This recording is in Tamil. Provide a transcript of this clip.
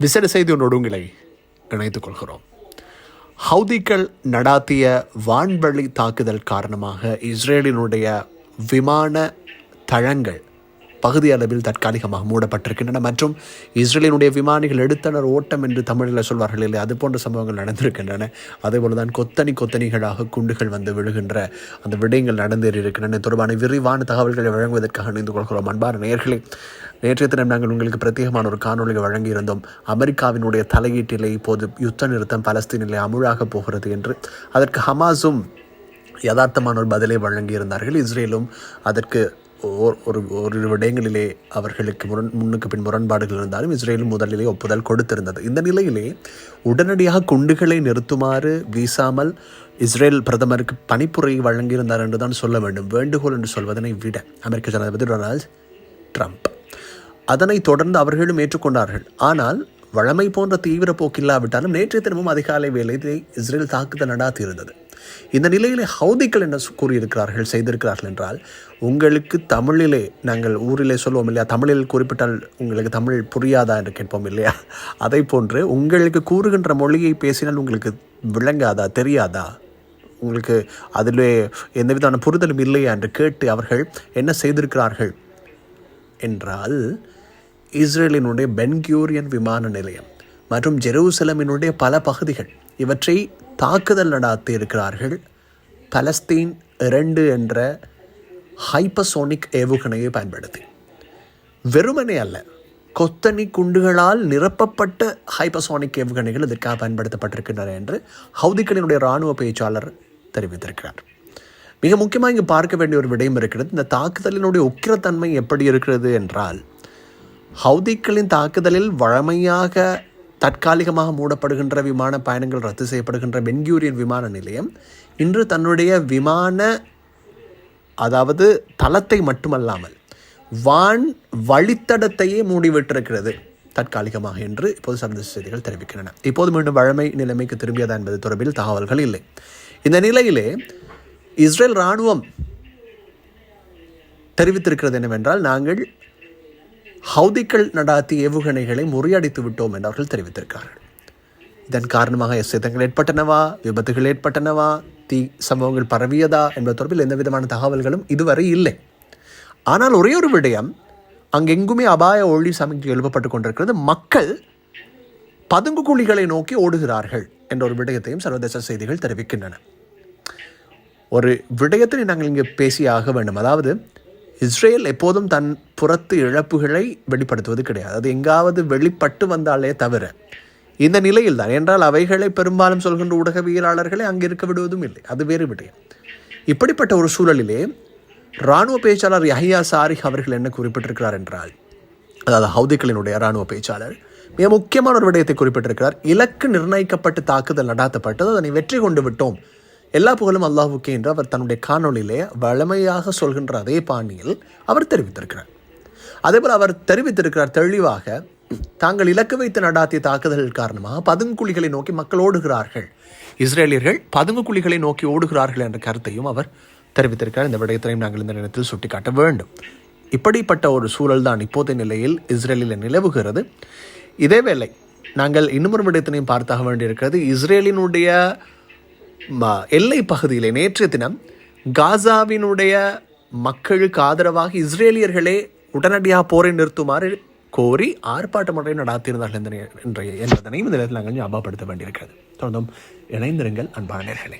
விசேட செய்தி ஒன்றோடு உங்களை இணைத்துக் கொள்கிறோம். ஹவுதிகள் நடாத்திய வான்வழி தாக்குதல் காரணமாக இஸ்ரேலினுடைய விமான தளங்கள் பகுதி அளவில் தற்காலிகமாக மூடப்பட்டிருக்கின்றன. மற்றும் இஸ்ரேலினுடைய விமானிகள் எடுத்தனர் ஓட்டம் என்று தமிழில் சொல்வார்கள் இல்லை அது போன்ற சம்பவங்கள் நடந்திருக்கின்றன. அதேபோல தான் கொத்தனி கொத்தனிகளாக குண்டுகள் வந்து விழுகின்ற அந்த விடயங்கள் நடந்தேறியிருக்கின்றன தொடர்பான விரிவான தகவல்களை வழங்குவதற்காக இணைந்து கொள்கிறோம். அன்பான நேர்களே நேற்றைய தினம் நாங்கள் உங்களுக்கு பிரத்யேகமான ஒரு காணொலியை வழங்கியிருந்தோம். அமெரிக்காவினுடைய தலையீட்டிலே இப்போது யுத்த நிறுத்தம் பலஸ்தீனிலே அமுழாக போகிறது என்று. அதற்கு ஹமாஸும் யதார்த்தமான ஒரு பதிலை வழங்கியிருந்தார்கள். இஸ்ரேலும் அதற்கு ஒரு ஒரு விடயங்களிலே அவர்களுக்கு முரண் முன்னுக்கு பின் முரண்பாடுகள் இருந்தாலும் இஸ்ரேலும் முதலிலே ஒப்புதல் கொடுத்திருந்தது. இந்த நிலையிலே உடனடியாக குண்டுகளை நிறுத்துமாறு வீசாமல் இஸ்ரேல் பிரதமருக்கு பணிப்புரை வழங்கியிருந்தார் என்று தான் சொல்ல வேண்டும். வேண்டுகோள் என்று சொல்வதனை விட அமெரிக்க ஜனாதிபதி டொனால்ட் ட்ரம்ப். அதனை தொடர்ந்து அவர்களும் ஏற்றுக்கொண்டார்கள். ஆனால் வழமை போன்ற தீவிர போக்கில்லாவிட்டாலும் நேற்றைய தினமும் அதிகாலை வேலையை இஸ்ரேல் தாக்குதல் நடாத்தியிருந்தது. இந்த நிலையிலே ஹவுதிகள் என்ன கூறியிருக்கிறார்கள் செய்திருக்கிறார்கள் என்றால் உங்களுக்கு தமிழிலே நாங்கள் ஊரிலே சொல்லுவோம் இல்லையா தமிழில் குறிப்பிட்டால் உங்களுக்கு தமிழ் புரியாதா என்று கேட்போம் இல்லையா? அதை போன்று உங்களுக்கு கூறுகின்ற மொழியை பேசினால் உங்களுக்கு விளங்காதா தெரியாதா? உங்களுக்கு அதிலே எந்த விதமான புரிதலும் இல்லையா என்று கேட்டு அவர்கள் என்ன செய்திருக்கிறார்கள் என்றால் இஸ்ரேலினுடைய பென்கியூரியன் விமான நிலையம் மற்றும் ஜெருசலமினுடைய பல பகுதிகள் இவற்றை தாக்குதல் நடாத்தி இருக்கிறார்கள் பலஸ்தீன் இரண்டு என்ற ஹைப்பசோனிக் ஏவுகணையை பயன்படுத்தி. வெறுமனே அல்ல கொத்தனி குண்டுகளால் நிரப்பப்பட்ட ஹைப்பசோனிக் ஏவுகணைகள் இதற்காக பயன்படுத்தப்பட்டிருக்கின்றன என்று ஹவுதிகளினுடைய இராணுவ பேச்சாளர் தெரிவித்திருக்கிறார். மிக முக்கியமாக இங்கு பார்க்க வேண்டிய ஒரு விடயம் இருக்கிறது இந்த தாக்குதலினுடைய உக்கிரத்தன்மை எப்படி இருக்கிறது என்றால் ஹவுதிகளின் தாக்குதலில் வழமையாக தற்காலிகமாக மூடப்படுகின்ற விமான பயணங்கள் ரத்து செய்யப்படுகின்ற பென்கியூரியன் விமான நிலையம் இன்று தன்னுடைய விமான அதாவது தளத்தை மட்டுமல்லாமல் வான் வழித்தடத்தையே மூடிவிட்டிருக்கிறது. தற்காலிகமாக என்று இப்போது சர்வதேச செய்திகள் தெரிவிக்கின்றன. இப்போது மீண்டும் வழமை நிலைமைக்கு திரும்பியதா என்பது தொடர்பில் தகவல்கள் இல்லை. இந்த நிலையிலே இஸ்ரேல் இராணுவம் தெரிவித்திருக்கிறது என்னவென்றால் நாங்கள் ஹவுதிக்கள் நடாத்திய ஏவுகணைகளை முறியடித்து விட்டோம் என்று அவர்கள் தெரிவித்திருக்கிறார்கள். இதன் காரணமாக சேதங்கள் ஏற்பட்டனவா? விபத்துகள் ஏற்பட்டனவா? தீ சம்பவங்கள் பரவியதா? என்பது தொடர்பில் எந்த விதமான தகவல்களும் இதுவரை இல்லை. ஆனால் ஒரே ஒரு விடயம் அங்கெங்குமே அபாய ஒளி சமைக்கு எழுப்பப்பட்டு கொண்டிருக்கிறது. மக்கள் பதுங்கு குழிகளை நோக்கி ஓடுகிறார்கள் என்ற ஒரு விடயத்தையும் சர்வதேச செய்திகள் தெரிவிக்கின்றன. ஒரு விடயத்தை நாங்கள் இங்கே பேசியாக வேண்டும். அதாவது இஸ்ரேல் எப்போதும் தன் புறத்து இழப்புகளை வெளிப்படுத்துவது கிடையாது. அது எங்காவது வெளிப்பட்டு வந்தாலே தவிர இந்த நிலையில் தான் என்றால் அவைகளை பெரும்பாலும் சொல்கின்ற ஊடகவியலாளர்களை அங்கே இருக்க விடுவதும் இல்லை. அது வேறு விடயம். இப்படிப்பட்ட ஒரு சூழலிலே இராணுவ பேச்சாளர் யஹியா சாரிக் அவர்கள் என்ன குறிப்பிட்டிருக்கிறார் என்றால் அதாவது ஹவுதிகளினுடைய இராணுவ பேச்சாளர் மிக முக்கியமான ஒரு விடயத்தை குறிப்பிட்டிருக்கிறார். இலக்கு நிர்ணயிக்கப்பட்டு தாக்குதல் நடாத்தப்பட்டது. அதனை வெற்றி கொண்டு விட்டோம். எல்லா புகழும் அல்லாஹுக்கே என்று அவர் தன்னுடைய காணொலியிலே வழமையாக சொல்கின்ற அதே பாணியில் அவர் தெரிவித்திருக்கிறார். அதேபோல் அவர் தெரிவித்திருக்கிறார் தெளிவாக தாங்கள் இலக்கு வைத்து நடாத்திய தாக்குதல் காரணமாக பதுங்குழிகளை நோக்கி மக்கள் ஓடுகிறார்கள். இஸ்ரேலியர்கள் பதுங்குக்குழிகளை நோக்கி ஓடுகிறார்கள் என்ற கருத்தையும் அவர் தெரிவித்திருக்கிறார். இந்த விடயத்தையும் நாங்கள் இந்த நேரத்தில் சுட்டிக்காட்ட வேண்டும். இப்படிப்பட்ட ஒரு சூழல் தான் இப்போதைய நிலையில் இஸ்ரேலில் நிலவுகிறது. இதேவேளை நாங்கள் இன்னும் விடயத்தினையும் பார்த்தாக வேண்டியிருக்கிறது. இஸ்ரேலினுடைய எல்லை பகுதியிலே நேற்றைய தினம் காசாவினுடைய மக்களுக்கு ஆதரவாக இஸ்ரேலியர்களே உடனடியாக போரை நிறுத்துமாறு கோரி ஆர்ப்பாட்டம் ஒன்றை நடாத்தியிருந்தார்கள் இந்த என்பதனையும் இந்த நேரத்தில் நாங்கள் ஞாபகப்படுத்த வேண்டியிருக்கிறது. தொடர்ந்தும் இணைந்திருங்கள் அன்பானர்களே